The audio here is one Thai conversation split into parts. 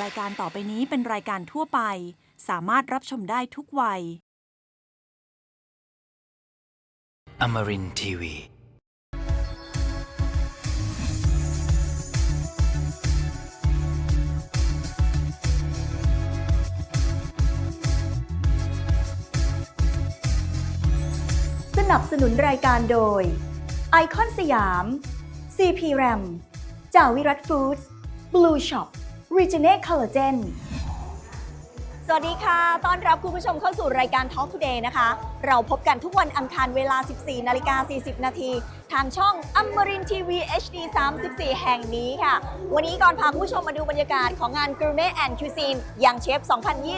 รายการต่อไปนี้เป็นรายการทั่วไป สามารถรับชมได้ทุกวัย Amarin Tiwi. สนับสนุนรายการโดย ไอคอนสยาม CP RAM จาวิรัตฟู้ดส์ Blue Shop Regenerate Collagen สวัสดีค่ะ ต้อนรับคุณผู้ชมเข้าสู่รายการ Talk Today นะคะ เราพบกันทุกวันอังคารเวลา 14 นาฬิกา 40 นาที ทางช่องอมรินทีวี HD 34 แห่งนี้ค่ะ วันนี้ก่อนพาคุณผู้ชมมาดูบรรยากาศของงาน Gourmet and Cuisine ยังเชฟ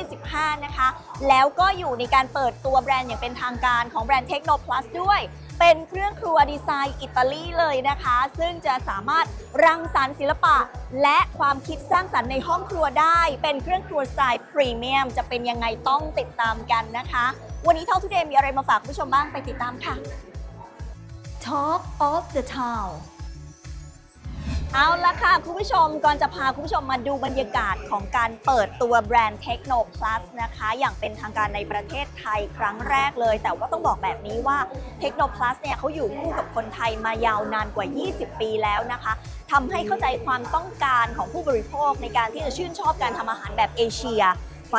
2025 นะคะ แล้วก็อยู่ในการเปิดตัวแบรนด์อย่างเป็นทางการของแบรนด์ Techno Plus ด้วย เป็นเครื่องครัวดีไซน์อิตาลีเลยนะคะ ซึ่งจะสามารถรังสรรค์ศิลปะ และความคิดสร้างสรรค์ในห้องครัวได้ เป็นเครื่องครัวสไตล์พรีเมียมจะเป็นยังไงต้องติดตามกันนะคะ วันนี้ Talk Today มีอะไรมาฝากผู้ชมบ้างไปติดตามค่ะ Talk of the Town เอาละค่ะ คุณผู้ชมก่อนจะพาคุณผู้ชมมาดูบรรยากาศของการเปิดตัวแบรนด์ Techno Plus นะคะ อย่างเป็นทางการในประเทศไทยครั้งแรกเลย แต่ว่าต้องบอกแบบนี้ว่า Techno Plus เนี่ยเขาอยู่คู่กับคนไทยมายาวนานกว่า 20 ปีแล้วนะคะทำให้เข้าใจความต้องการของผู้บริโภคในการที่จะชื่นชอบการทำอาหารแบบเอเชีย ไฟ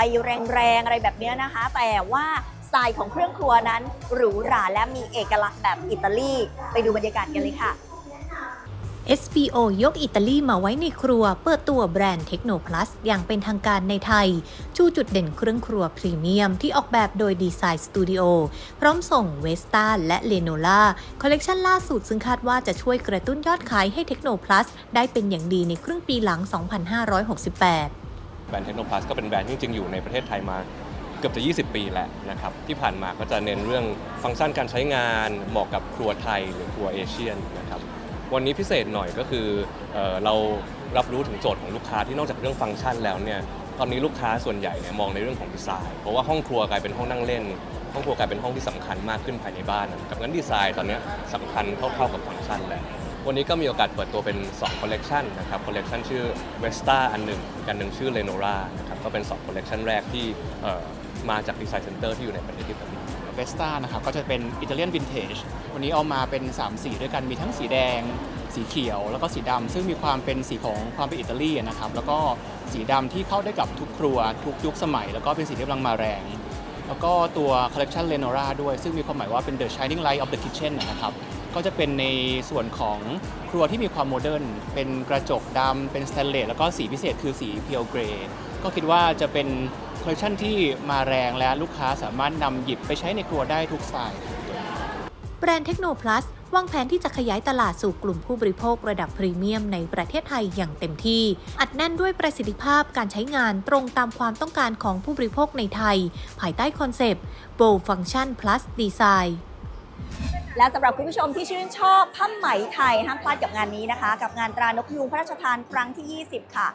แรงๆ อะไรแบบนี้นะคะ แต่ว่าสไตล์ของเครื่องครัวนั้นหรูหราและมีเอกลักษณ์แบบอิตาลี ไปดูบรรยากาศกันเลยค่ะ SBO ยกอิตาลีมาไว้ในครัว เปิดตัวแบรนด์ Techno Plus อย่างเป็นทางการในไทย ชูจุดเด่นเครื่องครัวพรีเมียมที่ออกแบบโดยดีไซน์สตูดิโอพร้อมส่งเวสตาและเลโนล่าคอลเลกชันล่าสุดซึ่งคาดว่าจะช่วยกระตุ้นยอดขายให้ Techno Plus ได้เป็นอย่างดีในครึ่งปีหลัง 2568แบรนด์เทคโนพลัสก็เป็นแบรนด์ที่จริงๆอยู่ในประเทศไทยมาเกือบจะ 20 ปีแล้วนะครับ ที่ผ่านมาก็จะเน้นเรื่องฟังก์ชันการใช้งานเหมาะกับครัวไทยหรือครัวเอเชียนนะครับ วันนี้พิเศษหน่อยก็คือเออเรารับรู้ถึงโจทย์ของลูกค้าที่นอกจากเรื่องฟังก์ชันแล้วเนี่ยตอนนี้ลูกค้าส่วนใหญ่เนี่ยมองในเรื่องของดีไซน์ เพราะว่าห้องครัวกลายเป็นห้องนั่งเล่น ห้องครัวกลายเป็นห้องที่สำคัญมากขึ้นภายในบ้านนะครับงั้นดีไซน์ตอนเนี้ยสำคัญเท่าๆกับฟังก์ชันแล้ววันนี้ก็มีโอกาสเปิดตัวเป็น2คอลเลกชันนะครับคอลเลกชันชื่อ Vesta อันหนึ่งอีกอันหนึ่งชื่อ Lenora นะครับก็เป็น2คอลเลกชันแรกที่เอ่อมาจากดีไซน์เซ็นเตอร์ที่อยู่ในประเทศอิตาลี เวสต้านะครับก็จะเป็นอิตาเลียนวินเทจวันนี้เอามาเป็น 3 สีด้วยกันมีทั้งสีแดง สีเขียว แล้วก็สีดำซึ่งมีความเป็นสีของความเป็นอิตาลีนะครับแล้วก็สีดำที่เข้าได้กับทุกครัว ทุกยุคสมัย แล้วก็เป็นสีที่กำลังมาแรง แล้วก็ตัวคอลเล t ชันเลโนราด้วย ซึ่งมีความหมายว่าเป็น The Shining Light of the Kitchen นะครับก็จะเป็นในส่วนของครัวที่มีความโมเดิร์น เป็นกระจกดำ เป็นสแตนเลส แล้วก็สีพิเศษคือสีเพียวเกรย์ ก็คิดว่าจะเป็น ลเล t ชันที่มาแรงและลูกค้าสามารถนำหยิบไปใช้ในครัวได้ทุกสไตล์แบรนด์ Techno Plus วางแผนที่จะขยายตลาดสู่กลุ่มผู้บริโภคระดับพรีเมียมในประเทศไทยอย่างเต็มที่ อัดแน่นด้วยประสิทธิภาพการใช้งานตรงตามความต้องการของผู้บริโภคในไทย ภายใต้คอนเซปต์ Bow Function Plus Design และสำหรับคุณผู้ชมที่ชื่นชอบผ้าไหมไทยห้ามพลาดกับงานนี้นะคะ กับงานตรานกยูงพระราชทานครั้งที่ 20 ค่ะ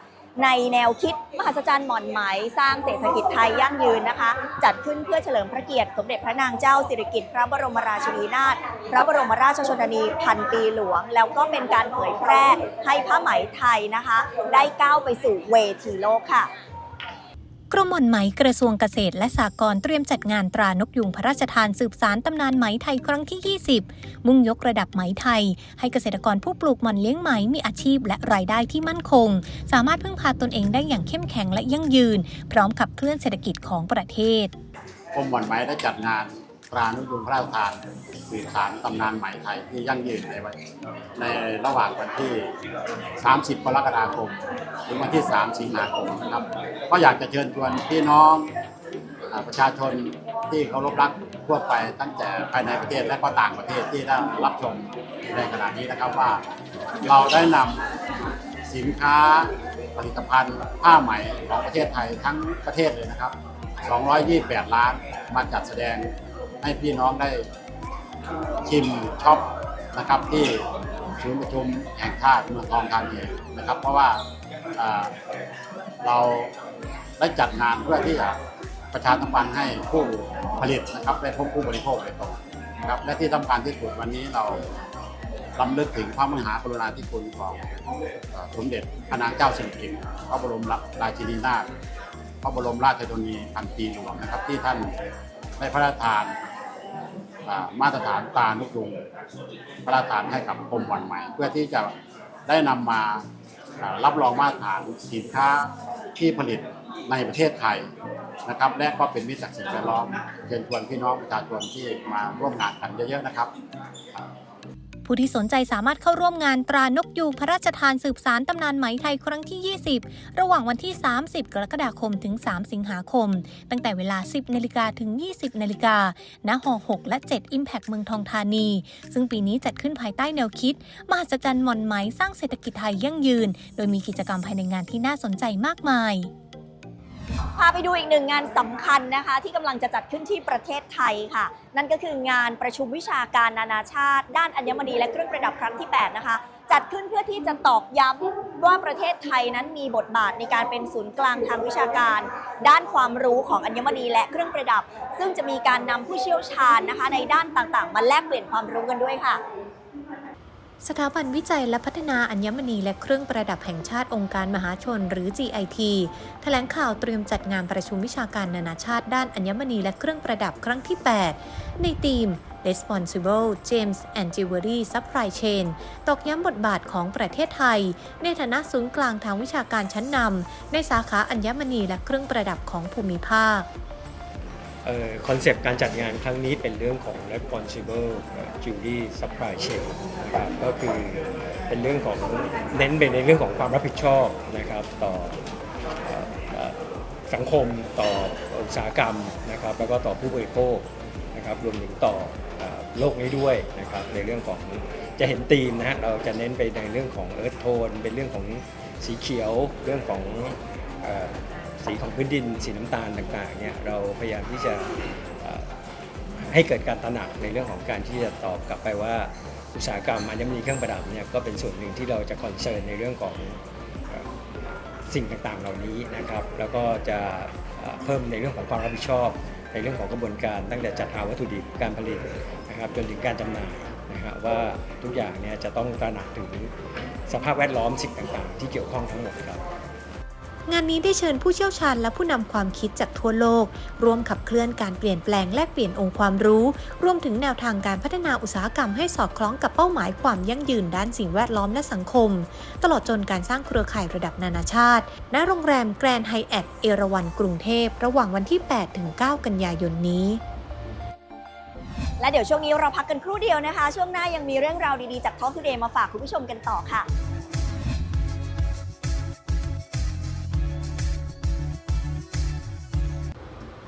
ในแนวคิดมหัศจรรย์หมอนไหม สร้างเศรษฐกิจไทยยั่งยืนนะคะ จัดขึ้นเพื่อเฉลิมพระเกียรติ สมเด็จพระนางเจ้าสิริกิติ์พระบรมราชินีนาถพระบรมราชชนนีพันปีหลวง แล้วก็เป็นการเผยแพร่ให้ผ้าไหมไทยนะคะ ได้ก้าวไปสู่เวทีโลกค่ะ กรมหม่อนไหมกระทรวงเกษตรและสหกรณ์เตรียมจัดงานตรานกยุงพระราชทานสืบสารตำนานไหมไทยครั้งที่ 20 มุ่งยกระดับไหมไทย ให้เกษตรกรผู้ปลูกหม่อนเลี้ยงไหมมีอาชีพและรายได้ที่มั่นคง สามารถพึ่งพาตนเองได้อย่างเข้มแข็งและยั่งยืน พร้อมขับเคลื่อนเศรษฐกิจของประเทศกรมหม่อนไหมได้จัดงาน ตรานุยุงพระราชทานสื่อสารตำนานไหมไทยที่ยั่งยืนในวันในระหว่างวันที่ 30กรกฎาคม ถึงวันที่ 3 สิงหาคมนะครับ ก็อยากจะเชิญชวนพี่น้องประชาชนที่เคารพรักทั่วไปตั้งแต่ภายในประเทศและก็ต่างประเทศที่ได้รับชมในขณะนี้นะครับว่า เราได้นำสินค้าผลิตภัณฑ์ผ้าไหมของประเทศไทยทั้งประเทศเลยนะครับ 228 ล้านมาจัดแสดง ให้พี่น้องได้ชิมช็อปนะครับที่ศูนย์ประชุมแห่งชาติเมืองทองธานีนะครับ เพราะว่าเราได้จัดงานเพื่อที่จะประชาสัมพันธ์ให้ผู้ผลิตนะครับได้พบผู้บริโภคโดยตรงนะครับและที่สำคัญที่สุดวันนี้เราลำลึกถึงพระมหากรุณาธิคุณของสมเด็จพระนางเจ้าสิริกิติ์พระบรมราชินีนาถพระบรมราชชนนีพันปีหลวงนะครับที่ท่านได้พระราชทาน มาตรฐานตานุกรุงพระราชทานให้กับกรมวันใหม่ เพื่อที่จะได้นำมามารับรองมาตรฐานสินค้าที่ผลิตในประเทศไทยนะครับ และก็เป็นมิตรกับสิ่งแวดล้อมเชิญชวนพี่น้องประชาชนที่มาร่วมงานกันเยอะๆนะครับ ผู้ที่สนใจสามารถเข้าร่วมงานตรานกยูงพระราชทานสืบสารตำนานไหมไทยครั้งที่ 20 ระหว่างวันที่ 30 กรกฎาคมถึง 3 สิงหาคม ตั้งแต่เวลา 10นาฬิกาถึง 20นาฬิกาณหอ6 และ 7 Impact เมืองทองธานี ซึ่งปีนี้จัดขึ้นภายใต้แนวคิด มหัศจรรย์มอนไหมสร้างเศรษฐกิจไทยยั่งยืน โดยมีกิจกรรมภายในงานที่น่าสนใจมากมาย พาไปดูอีกหนึ่งงานสำคัญนะคะ ที่กำลังจะจัดขึ้นที่ประเทศไทยค่ะ นั่นก็คืองานประชุมวิชาการนานาชาติ ด้านอัญมณีและเครื่องประดับครั้งที่ 8 นะคะ จัดขึ้นเพื่อที่จะตอกย้ำว่าประเทศไทยนั้นมีบทบาทในการเป็นศูนย์กลางทางวิชาการ ด้านความรู้ของอัญมณีและเครื่องประดับ ซึ่งจะมีการนำผู้เชี่ยวชาญนะคะ ในด้านต่างๆ มาแลกเปลี่ยนความรู้กันด้วยค่ะ สถาบันวิจัยและพัฒนาอัญมณีและเครื่องประดับแห่งชาติองค์การมหาชนหรือ GIT แถลงข่าวเตรียมจัดงานประชุมวิชาการนานาชาติด้านอัญมณีและเครื่องประดับครั้งที่ 8 ในธีม Responsible Gems and Jewelry Supply Chain ตอกย้ำบทบาทของประเทศไทย ในฐานะศูนย์กลางทางวิชาการชั้นนำในสาขาอัญมณีและเครื่องประดับของภูมิภาค คอนเซปต์การจัดงานครั้งนี้เป็นเรื่องของ responsible jewelry supply chain นะครับก็คือเป็นเรื่องของเน้นไปในเรื่องของความรับผิดชอบนะครับต่อสังคมต่ออุตสาหกรรมนะครับแล้วก็ต่อผู้บริโภคนะครับรวมถึงต่อโลกนี้ด้วยนะครับในเรื่องของจะเห็นธีมนะฮะเราจะเน้นไปในเรื่องของ earth tone เป็นเรื่องของสีเขียวเรื่องของ สีของพื้นดิน สีน้ำตาลต่างๆเนี่ยเราพยายามที่จะให้เกิดการตระหนักในเรื่องของการที่จะตอบกลับไปว่าอุตสาหกรรมอัญมณีเครื่องประดับเนี่ยก็เป็นส่วนหนึ่งที่เราจะคอนเซิร์นในเรื่องของสิ่งต่างๆเหล่านี้นะครับ แล้วก็จะเพิ่มในเรื่องของความรับผิดชอบ ในเรื่องของกระบวนการตั้งแต่จัดหาวัตถุดิบการผลิตนะครับจนถึงการจำหน่ายนะครับว่าทุกอย่างเนี่ยจะต้องตระหนักถึงสภาพแวดล้อมสิ่งต่างๆ ที่เกี่ยวข้องทั้งหมดครับ งานนี้ได้เชิญผู้เชี่ยวชาญและผู้นำความคิดจากทั่วโลก ร่วมขับเคลื่อนการเปลี่ยนแปลงแลกเปลี่ยนองค์ความรู้ รวมถึงแนวทางการพัฒนาอุตสาหกรรมให้สอดคล้องกับเป้าหมายความยั่งยืนด้านสิ่งแวดล้อมและสังคม ตลอดจนการสร้างเครือข่ายระดับนานาชาติ ณ โรงแรมแกรนด์ไฮแอทเอราวันกรุงเทพ ระหว่างวันที่8-9กันยายนนี้และเดี๋ยวช่วงนี้เราพักกันครู่เดียวนะคะ ช่วงหน้ายังมีเรื่องราวดีๆจากท้องทุเดย์มาฝากคุณผู้ชมกันต่อค่ะ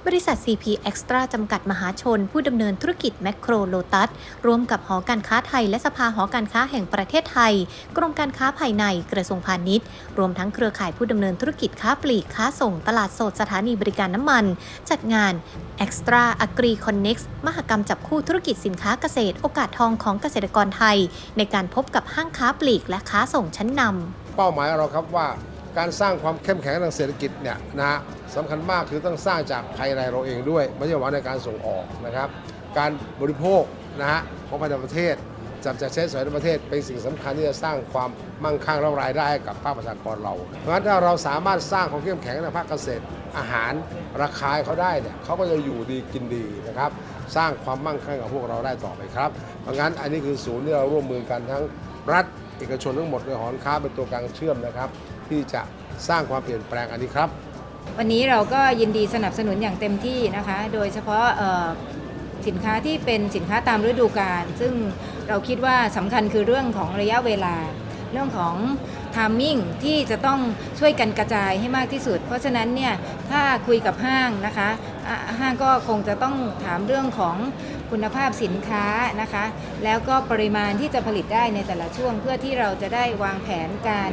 บริษัท CP Extra จำกัดมหาชน ผู้ดำเนินธุรกิจแมคโครโลตัสร่วมกับหอการค้าไทย และสภาหอการค้าแห่งประเทศไทย กรมการค้าภายในกระทรวงพาณิชย์ รวมทั้งเครือข่ายผู้ดำเนินธุรกิจค้าปลีกค้าส่งตลาดสดสถานีบริการน้ำมัน จัดงาน Extra Agri Connect มหกรรมจับคู่ธุรกิจสินค้าเกษตร โอกาสทองของเกษตรกรไทย ในการพบกับห้างค้าปลีกและค้าส่งชั้นนำเป้าหมายเราครับว่า การสร้างความเข้มแข็งทางเศรษฐกิจเนี่ยนะฮะสำคัญมากคือต้องสร้างจากภายในเราเองด้วย ไม่ใช่วังในการส่งออกนะครับ การบริโภคนะฮะของภายในประเทศจับจ่ายใช้สอยในประเทศเป็นสิ่งสำคัญที่จะสร้างความมั่งคั่งและรายได้กับภาคประชากรเรา เพราะฉะนั้นถ้าเราสามารถสร้างความเข้มแข็งในภาคเกษตร อาหารราคาเขาได้เนี่ยเขาก็จะอยู่ดีกินดีนะครับ สร้างความมั่งคั่งกับพวกเราได้ต่อไปครับ เพราะงั้นอันนี้คือศูนย์ที่เราร่วมมือกันทั้งรัฐเอกชนทั้งหมดโดยหอการค้าเป็นตัวกลางเชื่อมนะครับ ที่จะสร้างความเปลี่ยนแปลงอันนี้ครับ วันนี้เราก็ยินดีสนับสนุนอย่างเต็มที่นะคะ โดยเฉพาะสินค้าที่เป็นสินค้าตามฤดูกาลซึ่งเราคิดว่าสำคัญคือเรื่องของระยะเวลา เรื่องของทามมิ่งที่จะต้องช่วยกันกระจายให้มากที่สุด เพราะฉะนั้นเนี่ยถ้าคุยกับห้างนะคะห้างก็คงจะต้องถามเรื่องของคุณภาพสินค้านะคะ แล้วก็ปริมาณที่จะผลิตได้ในแต่ละช่วง เพื่อที่เราจะได้วางแผนการ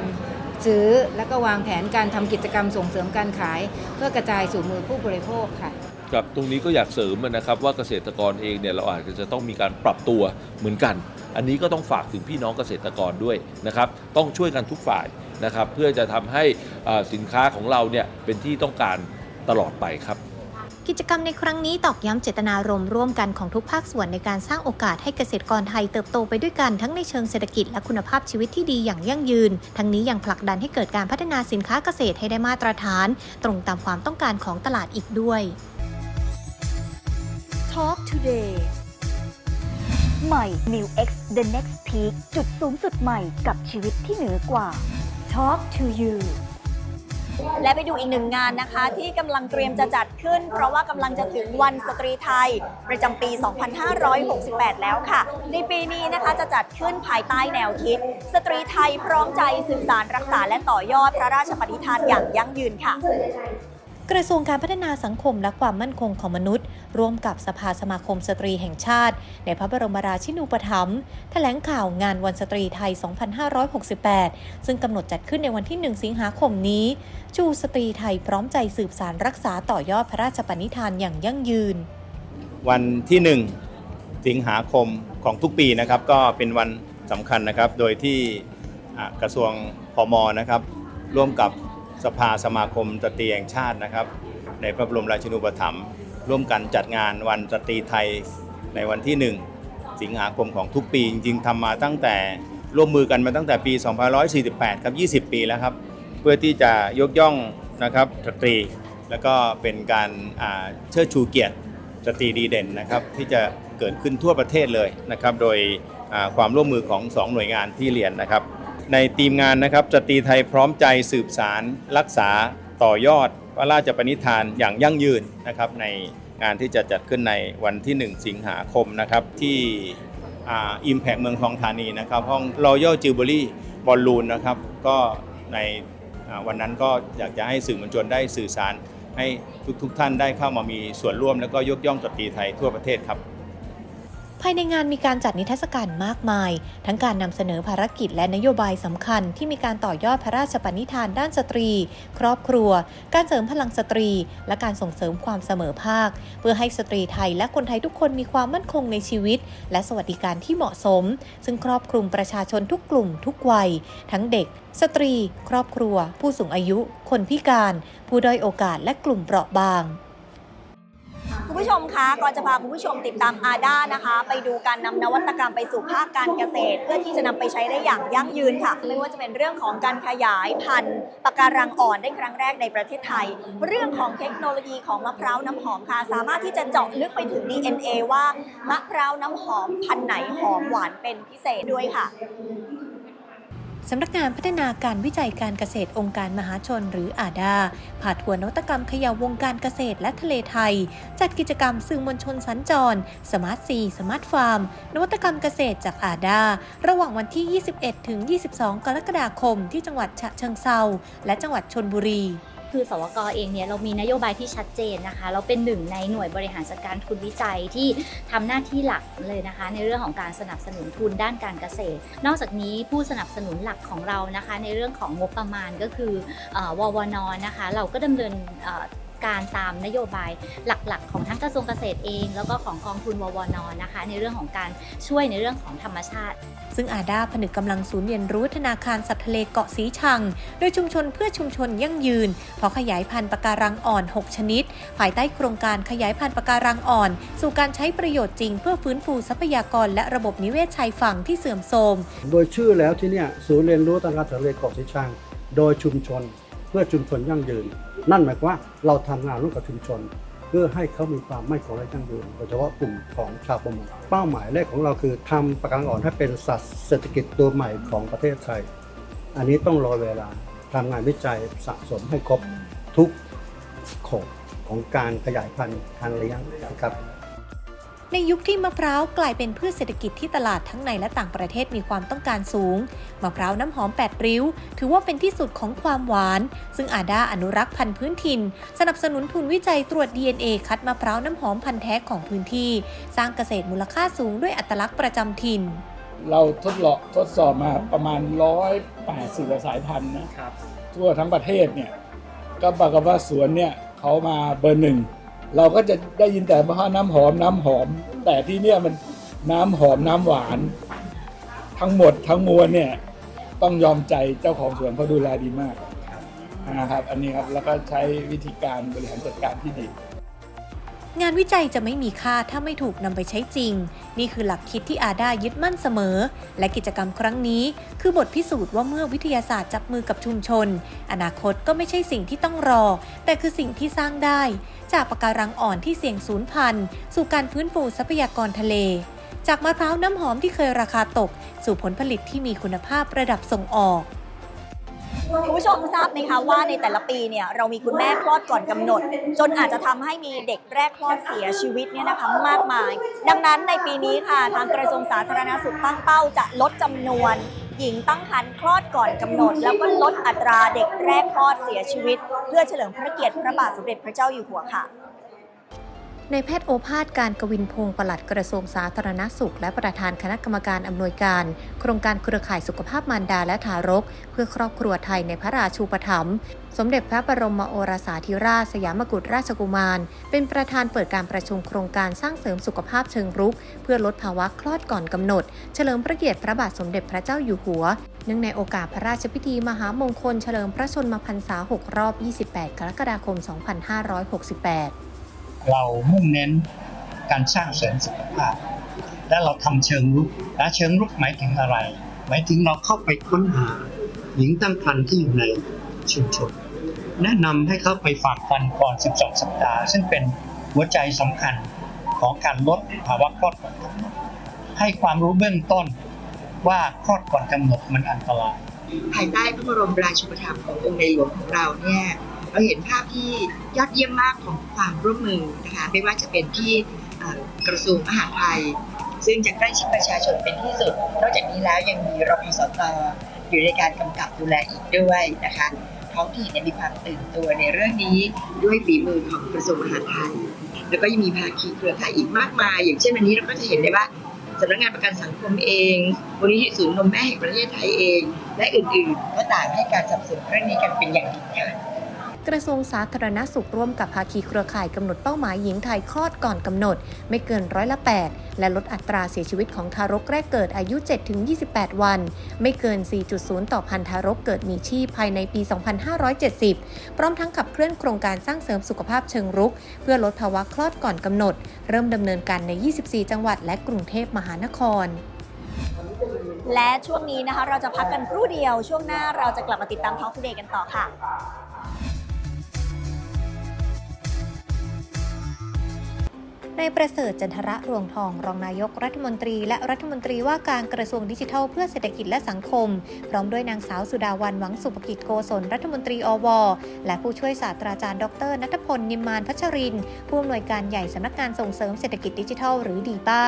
ซื้อ แล้วก็วางแผนการทำกิจกรรมส่งเสริมการขาย เพื่อกระจายสู่มือผู้บริโภคค่ะ ครับตรงนี้ก็อยากเสริมนะครับว่าเกษตรกรเองเนี่ยเราอาจจะต้องมีการปรับตัวเหมือนกัน อันนี้ก็ต้องฝากถึงพี่น้องเกษตรกรด้วยนะครับ ต้องช่วยกันทุกฝ่ายนะครับ เพื่อจะทำให้อ่าสินค้าของเราเนี่ยเป็นที่ต้องการตลอดไปครับ กิจกรรมในครั้งนี้ตอกย้ำเจตนารมณ์ร่วมกันของทุกภาคส่วนในการสร้างโอกาสให้เกษตรกรไทยเติบโตไปด้วยกันทั้งในเชิงเศรษฐกิจและคุณภาพชีวิตที่ดีอย่างยั่งยืน ทั้งนี้ยังผลักดันให้เกิดการพัฒนาสินค้าเกษตรให้ได้มาตรฐาน ตรงตามความต้องการของตลาดอีกด้วย Talk Today ใหม่ New X The Next Peak จุดสูงสุดใหม่กับชีวิตที่เหนือกว่า Talk to You และไปดูอีกหนึ่งงานนะคะ ที่กำลังเตรียมจะจัดขึ้น เพราะว่ากำลังจะถึงวันสตรีไทย ประจำปี 2568 แล้วค่ะ ในปีนี้นะคะจะจัดขึ้นภายใต้แนวคิด สตรีไทยพร้อมใจสืบสารรักษาและต่อยอดพระราชปณิธานอย่างยั่งยืนค่ะ กระทรวงการพัฒนาสังคมและความมั่นคงของมนุษย์ ร่วมกับสภาสมาคมสตรีแห่งชาติ ในพระบรมราชินูปถัมภ์แถลงข่าวงานวันสตรีไทย 2568 ซึ่งกำหนดจัดขึ้นในวันที่ 1 สิงหาคมนี้ ชูสตรีไทยพร้อมใจสืบสารรักษาต่อยอดพระราชปณิธานอย่างยั่งยืน วันที่ 1 สิงหาคมของทุกปีนะครับ ก็เป็นวันสำคัญนะครับ โดยที่กระทรวงพมนะครับ ร่วมกับ สภาสมาคมสตรีแห่งชาตินะครับ ในพระบรมราชินูปถัมภ์ร่วมกันจัดงานวันสตรีไทยในวันที่ 1 สิงหาคมของทุกปี จริงๆทำมาตั้งแต่ร่วมมือกันมาตั้งแต่ปี 2548 ครับ 20 ปีแล้วครับ เพื่อที่จะยกย่องนะครับสตรี แล้วก็เป็นการเชิดชูเกียรติสตรีดีเด่นนะครับที่จะเกิดขึ้นทั่วประเทศเลยนะครับ โดยความร่วมมือของ 2 หน่วยงานที่เรียนนะครับ ในทีมงานนะครับสตรีไทยพร้อมใจสืบสารรักษาต่อยอดพระราชปณิธานอย่างยั่งยืนนะครับในงานที่จะจัดขึ้นในวันที่ 1 สิงหาคมนะครับที่อิมแพกเมืองทองธานีนะครับห้อง Royal Jubilee Ballroom นะครับก็ในวันนั้นก็อยากจะให้สื่อมวลชนได้สื่อสารให้ทุกๆทท่านได้เข้ามามีส่วนร่วม แล้วก็ยกย่องสตรีไทยทั่วประเทศครับ ภายในงานมีการจัดนิทรรศการมากมาย ทั้งการนำเสนอภารกิจและนโยบายสำคัญที่มีการต่อยอดพระราชปณิธานด้านสตรี ครอบครัว การเสริมพลังสตรี และการส่งเสริมความเสมอภาค เพื่อให้สตรีไทยและคนไทยทุกคนมีความมั่นคงในชีวิต และสวัสดิการที่เหมาะสม ซึ่งครอบคลุมประชาชนทุกกลุ่ม ทุกวัย ทั้งเด็ก สตรี ครอบครัว ผู้สูงอายุ คนพิการ ผู้ด้อยโอกาสและกลุ่มเปราะบาง คุณผู้ชมคะก่อนจะพาคุณผู้ชมติดตามอาด้านะคะ ไปดูการนำนวัตกรรมไปสู่ภาคการเกษตร เพื่อที่จะนำไปใช้ได้อย่างยั่งยืนค่ะ ไม่ว่าจะเป็นเรื่องของการขยายพันธุ์ปะการังอ่อนได้ครั้งแรกในประเทศไทย เรื่องของเทคโนโลยีของมะพร้าวน้ำหอมค่ะ สามารถที่จะเจาะลึกไปถึง DNA ว่ามะพร้าวน้ำหอมพันธุ์ไหนหอมหวานเป็นพิเศษด้วยค่ะ สำนักงานพัฒนาการวิจัยการเกษตรองค์การมหาชนหรืออาดาผ่าทัวร์นวัตกรรมเขย่าวงการเกษตรและทะเลไทย จัดกิจกรรมสื่อมวลชนสัญจรสมาร์ทซีสมาร์ทฟาร์ม นวัตกรรมเกษตรจากอาดา ระหว่างวันที่ 21 ถึง 22 กรกฎาคม ที่จังหวัดฉะเชิงเซาและจังหวัดชนบุรี คือสวกเองเนี่ยเรามีนโยบายที่ชัดเจนนะคะ เราเป็นหนึ่งในหน่วยบริหารจัดการทุนวิจัยที่ทำหน้าที่หลักเลยนะคะ ในเรื่องของการสนับสนุนทุนด้านการเกษตร นอกจากนี้ผู้สนับสนุนหลักของเรานะคะ ในเรื่องของงบประมาณก็คือเออววนนะคะ เราก็ดำเนิน การตามนโยบายหลักๆ ของทั้งกระทรวงเกษตรเอง แล้วก็ของกองทุนววนนะคะ ในเรื่องของการช่วยในเรื่องของธรรมชาติ ซึ่งอาดาผนึกกำลังศูนย์เรียนรู้ธนาคารสัตว์ทะเลเกาะสีชัง โดยชุมชนเพื่อชุมชนยั่งยืน เพราะขยายพันธุ์ปะการังอ่อน 6 ชนิด ภายใต้โครงการขยายพันธุ์ปะการังอ่อน สู่การใช้ประโยชน์จริง เพื่อฟื้นฟูทรัพยากรและระบบนิเวศชายฝั่งที่เสื่อมโทรม โดยชื่อแล้วที่เนี่ยศูนย์เรียนรู้ทางการทะเลเกาะสีชัง โดยชุมชนเพื่อชุมชนยั่งยืน นั่นหมายความว่าเราทำงานร่วมกับชุมชน เพื่อให้เขามีความมั่นคงและยั่งยืนโดยเฉพาะกลุ่มของชาวประมงเป้าหมายแรกของเราคือทำปะการังอ่อนให้เป็นสัตว์เศรษฐกิจตัวใหม่ของประเทศไทย อันนี้ต้องรอเวลาทำงานวิจัยสะสมให้ครบทุกโขดของการขยายพันธุ์การเลี้ยงนะครับ ในยุคที่มะพร้าวกลายเป็นพืชเศรษฐกิจที่ตลาดทั้งในและต่างประเทศมีความต้องการสูง มะพร้าวน้ำหอม 8 ริ้ว ถือว่าเป็นที่สุดของความหวาน ซึ่งอาด้าอนุรักษ์พันธุ์พื้นถิ่น สนับสนุนทุนวิจัยตรวจ DNA คัดมะพร้าวน้ำหอมพันธุ์แท้ของพื้นที่ สร้างเกษตรมูลค่าสูงด้วยอัตลักษณ์ประจำถิ่น เราทดลองทดสอบมาประมาณ 180กว่าสายพันธุ์นะทั่วทั้งประเทศเนี่ยก็ปรากฏว่าสวนเนี่ยเขามาเบอร์หนึ่ง เราก็จะได้ยินแต่พะห่าน้ำหอมน้ำหอม แต่ที่เนี่ยมันน้ำหอมน้ำหวาน ทั้งหมดทั้งมวลเนี่ยต้องยอมใจเจ้าของสวนเขาดูแลดีมากนะครับ อันนี้ครับแล้วก็ใช้วิธีการบริหารจัดการที่ดี งานวิจัยจะไม่มีค่าถ้าไม่ถูกนำไปใช้จริง นี่คือหลักคิดที่อาด้ายึดมั่นเสมอ และกิจกรรมครั้งนี้ คือบทพิสูจน์ว่าเมื่อวิทยาศาสตร์จับมือกับชุมชน อนาคตก็ไม่ใช่สิ่งที่ต้องรอ แต่คือสิ่งที่สร้างได้ จากปะการังอ่อนที่เสี่ยงสูญพันธุ์สู่การฟื้นฟูทรัพยากรทะเล จากมะพร้าวน้ำหอมที่เคยราคาตก สู่ผลผลิตที่มีคุณภาพระดับส่งออก คุณผู้ชมทราบไหมคะว่าในแต่ละปีเนี่ยเรามีคุณแม่คลอดก่อนกำหนด จนอาจจะทำให้มีเด็กแรกคลอดเสียชีวิตเนี่ยนะคะมากมาย ดังนั้นในปีนี้ค่ะทางกระทรวงสาธารณสุขตั้งเป้าจะลดจำนวนหญิงตั้งครรภ์คลอดก่อนกำหนด แล้วก็ลดอัตราเด็กแรกคลอดเสียชีวิต เพื่อเฉลิมพระเกียรติพระบาทสมเด็จพระเจ้าอยู่หัวค่ะ ในแพทย์โอภาสการกวินพงศ์ปลัดกระทรวงสาธารณสุข และประธานคณะกรรมการอำนวยการ โครงการเครือข่ายสุขภาพมารดาและทารก เพื่อครอบครัวไทยในพระราชูปถัมภ์สมเด็จพระบรมโอรสาธิราชสยามกุฎราชกุมาร เป็นประธานเปิดการประชุมโครงการสร้างเสริมสุขภาพเชิงรุก เพื่อลดภาวะคลอดก่อนกำหนด เฉลิมพระเกียรติพระบาทสมเด็จพระเจ้าอยู่หัว เนื่องในโอกาสพระราชพิธีมหามงคลเฉลิมพระชนมพรรษา 6 รอบ 28 กรกฎาคม 2568 เรามุ่งเน้นการสร้างเสริมสุขภาพ และเราทำเชิงรุกและเชิงรุกหมายถึงอะไร หมายถึงเราเข้าไปค้นหาหญิงตั้งครรภ์ที่อยู่ในชุมชน แนะนำให้เข้าไปฝากคันก่อน 12 สัปดาห์ ซึ่งเป็นหัวใจสำคัญของการลดภาวะคลอดก่อนกำหนดให้ความรู้เบื้องต้นว่าคลอดก่อนกำหนดมันอันตรายภายใต้พระบรมราชูปถัมภ์ขององค์ในหลวงของเราเนี่ย เราเห็นภาพที่ยอดเยี่ยมมากของความร่วมมือนะคะไม่ว่าจะเป็นที่กระทรวงมหาดไทย ซึ่งจะใกล้ชิดประชาชนเป็นที่สุด นอกจากนี้แล้วยังมีรพสตอยู่ในการกำกับดูแลอีกด้วยนะคะท้องถิ่นมีความตื่นตัวในเรื่องนี้ด้วยฝีมือของกระทรวงมหาดไทย แล้วก็ยังมีภาคีเครือข่ายอีกมากมาย อย่างเช่นวันนี้เราก็จะเห็นได้ว่าสำนักงานประกันสังคมเองมูลนิธิศูนย์นมแม่แห่งประเทศไทยเอง และอื่นๆ ก็ต่างให้การสนับสนุนเรื่องนี้กันเป็นอย่างดีค่ะ กระทรวงสาธารณสุขร่วมกับภาคีเครือข่ายกำหนดเป้าหมายหญิงไทยคลอดก่อนกำหนด ไม่เกินร้อยละ 8 และลดอัตราเสียชีวิตของทารกแรกเกิดอายุ 7-28 วัน ไม่เกิน 4.0 ต่อพันทารกเกิดมีชีพภายในปี 2570 พร้อมทั้งขับเคลื่อนโครงการสร้างเสริมสุขภาพเชิงรุก เพื่อลดภาวะคลอดก่อนกำหนด เริ่มดำเนินการใน 24 จังหวัดและกรุงเทพมหานครและช่วงนี้นะคะเราจะพักกันครู่เดียว ช่วงหน้าเราจะกลับมาติดตามท้องทุเดย์กันต่อค่ะ นายประเสริฐจันทระรวงทอง รองนายกรัฐมนตรี และรัฐมนตรีว่าการกระทรวงดิจิทัลเพื่อเศรษฐกิจและสังคม พร้อมด้วยนางสาวสุดาวันหวังสุภกิจโกศลรัฐมนตรีอว และผู้ช่วยศาสตราจารย์ดรนัทพลนิมมานพัชริน ผู้อำนวยการใหญ่สำนักงานส่งเสริมเศรษฐกิจดิจิทัล หรือดีป้า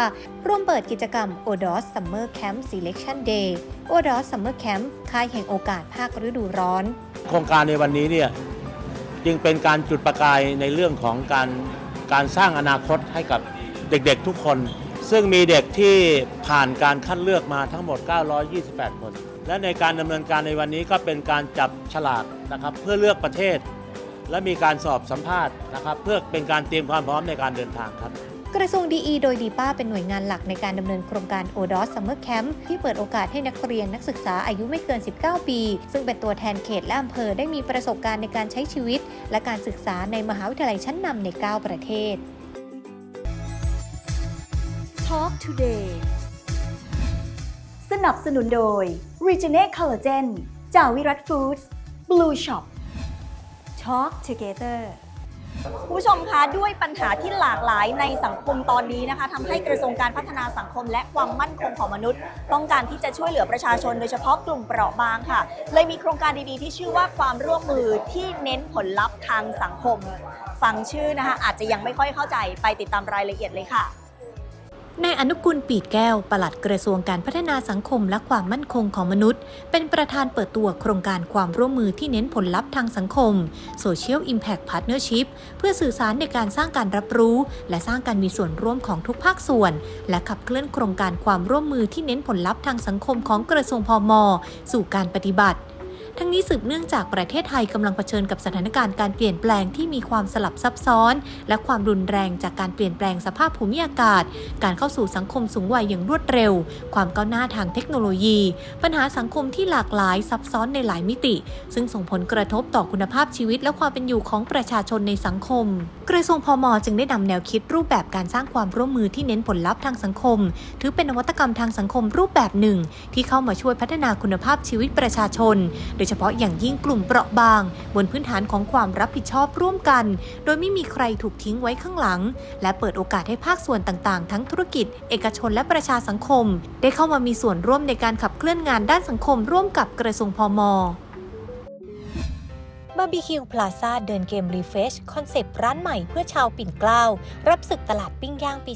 ร่วมเปิดกิจกรรม ODOS Summer Camp Selection Day ODOS Summer Camp ค่ายแห่งโอกาสภาคฤดูร้อน โครงการในวันนี้เนี่ยจึงเป็นการจุดประกายในเรื่องของการ การสร้างอนาคตให้กับเด็กๆทุกคน ซึ่งมีเด็กที่ผ่านการคัดเลือกมาทั้งหมด 928 คน และในการดำเนินการในวันนี้ก็เป็นการจับฉลากนะครับ เพื่อเลือกประเทศ และมีการสอบสัมภาษณ์นะครับ เพื่อเป็นการเตรียมความพร้อมในการเดินทางครับ กระทรวงดีโดยดีป้าเป็นหน่วยงานหลักในการดำเนินโครงการ ODOS Summer Camp ที่เปิดโอกาสให้นักเรียนนักศึกษาอายุไม่เกิน 19 ปี ซึ่งเป็นตัวแทนเขตและอำเภอได้มีประสบการณ์ในการใช้ชีวิต และการศึกษาในมหาวิทยาลัยชั้นนำใน 9 ประเทศ Talk Today สนับสนุนโดย Regenerate Collagen จากวิรัตฟู้ดส์ Blue Shop Talk Together คุณผู้ชมคะด้วยปัญหาที่หลากหลายในสังคมตอนนี้นะคะทำให้กระทรวงการพัฒนาสังคม และความมั่นคงของมนุษย์ ต้องการที่จะช่วยเหลือประชาชนโดยเฉพาะกลุ่มเปราะบางค่ะ เลยมีโครงการดีๆ ที่ชื่อว่าความร่วมมือที่เน้นผลลัพธ์ทางสังคม ฟังชื่อนะคะอาจจะยังไม่ค่อยเข้าใจไปติดตามรายละเอียดเลยค่ะ นายอนุกุลปีดแก้ว ปลัดกระทรวงการพัฒนาสังคมและความมั่นคงของมนุษย์ เป็นประธานเปิดตัวโครงการความร่วมมือที่เน้นผลลัพธ์ทางสังคม Social Impact Partnership เพื่อสื่อสารในการสร้างการรับรู้ และสร้างการมีส่วนร่วมของทุกภาคส่วน และขับเคลื่อนโครงการความร่วมมือที่เน้นผลลัพธ์ทางสังคมของกระทรวงพม สู่การปฏิบัติ ทั้งนี้สืบเนื่องจากประเทศไทยกำลังเผชิญกับสถานการณ์การเปลี่ยนแปลงที่มีความสลับซับซ้อน และความรุนแรงจากการเปลี่ยนแปลงสภาพภูมิอากาศ การเข้าสู่สังคมสูงวัยอย่างรวดเร็ว ความก้าวหน้าทางเทคโนโลยี ปัญหาสังคมที่หลากหลายซับซ้อนในหลายมิติ ซึ่งส่งผลกระทบต่อคุณภาพชีวิต และความเป็นอยู่ของประชาชนในสังคม กระทรวงพมจึงได้นำแนวคิดรูปแบบการสร้างความร่วมมือที่เน้นผลลัพธ์ทางสังคม ถือเป็นนวัตกรรมทางสังคมรูปแบบหนึ่ง ที่เข้ามาช่วยพัฒนาคุณภาพชีวิตประชาชน โดยเฉพาะอย่างยิ่งกลุ่มเปราะบาง บนพื้นฐานของความรับผิดชอบร่วมกัน โดยไม่มีใครถูกทิ้งไว้ข้างหลัง และเปิดโอกาสให้ภาคส่วนต่างๆ ทั้งธุรกิจ เอกชนและประชาสังคม ได้เข้ามามีส่วนร่วมในการขับเคลื่อนงานด้านสังคม ร่วมกับกระทรวงพม บาร์บีคิวพลาซ่าเดินเกมรีเฟชคอนเซปต์ร้านใหม่เพื่อชาวปิ่นเกล้ารับศึกตลาดปิ้งย่างปี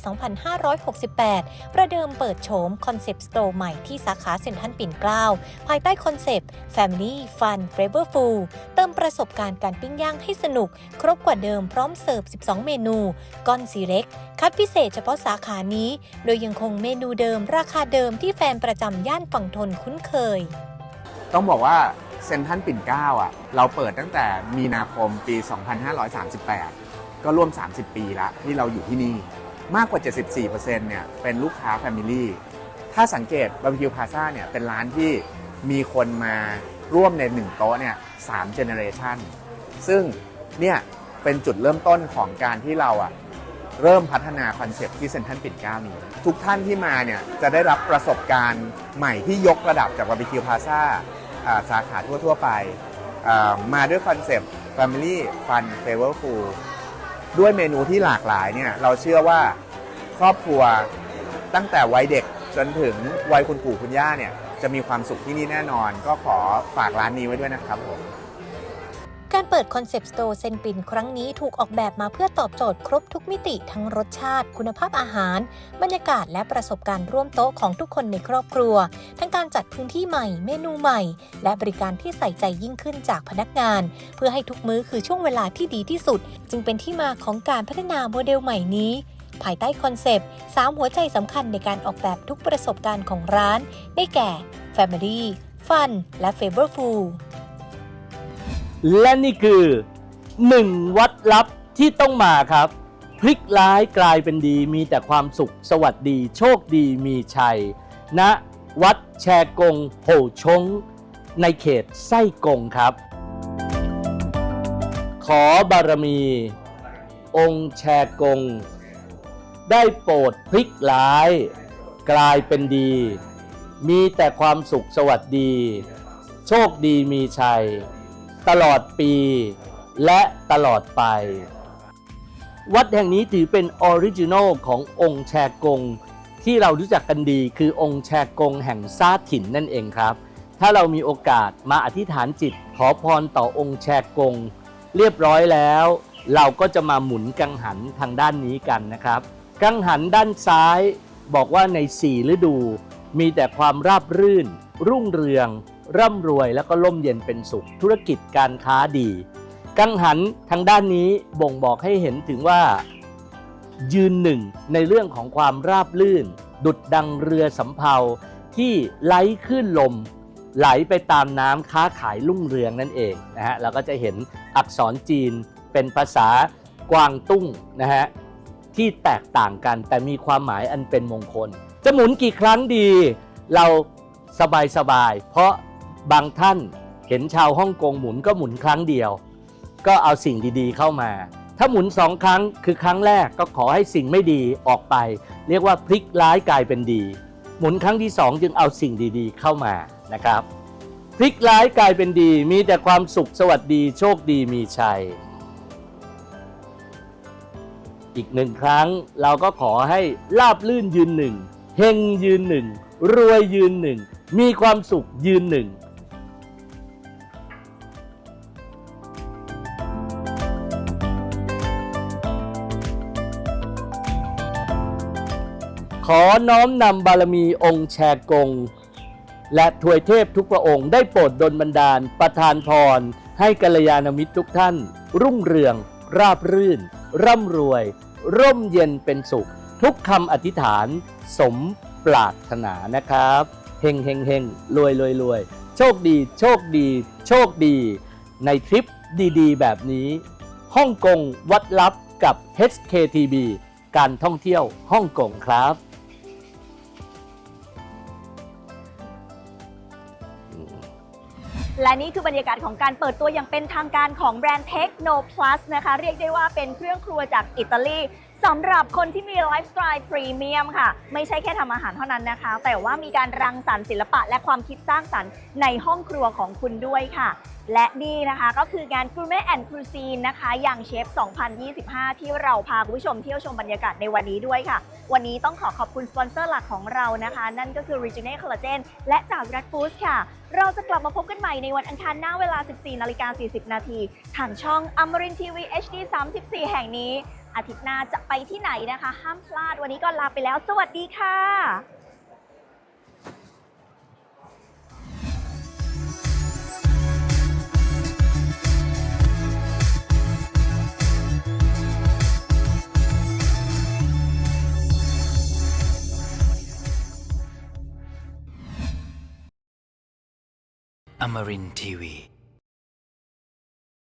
2568 ประเดิมเปิดโฉมคอนเซปต์สโตร์ใหม่ที่สาขาเซ็นทรัลปิ่นเกล้าภายใต้คอนเซปต์ Family Fun Flavorful เติมประสบการณ์การปิ้งย่างให้สนุก ครบกว่าเดิมพร้อมเสิร์ฟ 12 เมนูก้อนสีเล็ก คัดพิเศษเฉพาะสาขานี้ โดยยังคงเมนูเดิมราคาเดิมที่แฟนประจำย่านฝั่งทนคุ้นเคย ต้องบอกว่า เซนทรันปิ่นเกล้าอะเราเปิดตั้งแต่มีนาคมปี 2538 ก็ร่วม 30 ปีล้วที่เราอยู่ที่นี่ มากกว่า 74%เนี่ยเป็นลูกค้า Family ถ้าสังเกตบาร์บีคิวพาซ่าเนี่ยเป็นร้านที่มีคนมาร่วมในหนึ่งโต๊ะเนี่ยสามเจเนเรชันซึ่งเนี่ยเป็นจุดเริ่มต้นของการที่เราอะเริ่มพัฒนาคอนเซปต์ที่เซ็นทรัลปิ่นเกล้านี้ ทุกท่านที่มาเนี่ยจะได้รับประสบการณ์ใหม่ที่ยกระดับจากบาร์บีคิวพาซ่า สาขาทั่ว ๆ ไปอ่ามาด้วยคอนเซปต์ Family Fun Flavorful ด้วยเมนูที่หลากหลายเนี่ยเราเชื่อว่าครอบครัวตั้งแต่วัยเด็กจนถึงวัยคุณปู่คุณย่าเนี่ยจะมีความสุขที่นี่แน่นอน ก็ขอฝากร้านนี้ไว้ด้วยนะครับผม การเปิดคอนเซปต์สโตร์เซนปินครั้งนี้ถูกออกแบบมาเพื่อตอบโจทย์ครบทุกมิติทั้งรสชาติ คุณภาพอาหาร บรรยากาศและประสบการณ์ร่วมโต๊ะของทุกคนในครอบครัว ทั้งการจัดพื้นที่ใหม่ เมนูใหม่ และบริการที่ใส่ใจยิ่งขึ้นจากพนักงาน เพื่อให้ทุกมื้อคือช่วงเวลาที่ดีที่สุด จึงเป็นที่มาของการพัฒนาโมเดลใหม่นี้ภายใต้คอนเซปต์สามหัวใจสำคัญในการออกแบบทุกประสบการณ์ของร้าน ได้แก่ Family Fun และ Flavorful และนี่คือหนึ่งวัดลับที่ต้องมาครับ พลิกร้ายกลายเป็นดีมีแต่ความสุขสวัสดี โชคดีมีชัยณวัดแชกงโหชง ในเขตไส้กงครับ ขอบารมี องค์แชกง ได้โปรดพลิกร้าย กลายเป็นดี มีแต่ความสุขสวัสดี โชคดีมีชัย ตลอดปี และตลอดไป วัดแห่งนี้ถือเป็นออริจินอลขององค์แชกง ที่เรารู้จักกันดีคือองค์แชกงแห่งซาถิ่นนั่นเองครับ ถ้าเรามีโอกาสมาอธิษฐานจิตขอพรต่อองค์แชกง เรียบร้อยแล้ว เราก็จะมาหมุนกังหันทางด้านนี้กันนะครับ กังหันด้านซ้ายบอกว่าในสี่ฤดู มีแต่ความราบรื่น รุ่งเรือง ร่ำรวยแล้วก็ร่มเย็นเป็นสุข ธุรกิจการค้าดี กังหันทางด้านนี้บ่งบอกให้เห็นถึงว่า ยืนหนึ่งในเรื่องของความราบลื่น ดุดดังเรือสำเภาที่ไหลขึ้นลม ไหลไปตามน้ำค้าขายรุ่งเรืองนั่นเองนะฮะเราก็จะเห็นอักษรจีนเป็นภาษากวางตุ้งนะฮะที่แตกต่างกันแต่มีความหมายอันเป็นมงคล จะหมุนกี่ครั้งดี เราสบายสบายๆเพราะ บางท่านเห็นชาวฮ่องกงหมุนก็หมุนครั้งเดียว ก็เอาสิ่งดีๆเข้ามา ถ้าหมุนสองครั้งคือครั้งแรกก็ขอให้สิ่งไม่ดีออกไป เรียกว่าพลิกร้ายกลายเป็นดี หมุนครั้งที่สองจึงเอาสิ่งดีๆเข้ามานะครับพลิกร้ายกลายเป็นดีมีแต่ความสุขสวัสดีโชคดีมีชัย อีกหนึ่งครั้งเราก็ขอให้ลาบลื่นยืนหนึ่งเฮงยืนหนึ่งรวยยืนหนึ่งมีความสุขยืนหนึ่ง อน้อมนำบารมีองค์แชกง และถวยเทพทุกพระองค์ได้โปรดดลบันดาล ประทานพร ให้กัลยาณมิตรทุกท่าน รุ่งเรือง ราบรื่น ร่ำรวย ร่มเย็นเป็นสุข ทุกคำอธิษฐาน สมปรารถนานะครับเฮงเฮงเฮงรวยรวยรวยโชคดี โชคดี โชคดี ในทริปดีๆ แบบนี้ฮ่องกงวัดลับกับ HKTB การท่องเที่ยวฮ่องกงครับ และนี่คือบรรยากาศของการเปิดตัวอย่างเป็นทางการของแบรนด์ Techno Plus นะคะ เรียกได้ว่าเป็นเครื่องครัวจากอิตาลีสำหรับคนที่มีไลฟ์สไตล์พรีเมียมค่ะ ไม่ใช่แค่ทำอาหารเท่านั้นนะคะ แต่ว่ามีการรังสรรค์ศิลปะและความคิดสร้างสรรค์ในห้องครัวของคุณด้วยค่ะ และนี่นะคะก็คืองาน Gourmet and Cuisine นะคะอย่างเชฟ 2025 ที่เราพาคุณผู้ชมเที่ยวชมบรรยากาศในวันนี้ด้วยค่ะ วันนี้ต้องขอขอบคุณสปอนเซอร์หลักของเรานะคะ นั่นก็คือ r e g i n a Collagen และจาก Red Foods ค่ะ เราจะกลับมาพบกันใหม่ในวันอังคารหน้าเวลา 14นาฬิกา40 นาทีทางช่องอมรินทีวี HD 34 แห่งนี้ อาทิตย์หน้าจะไปที่ไหนนะคะ ห้ามพลาดวันนี้ก็ลาไปแล้ว สวัสดีค่ะ Amarin Tiwi.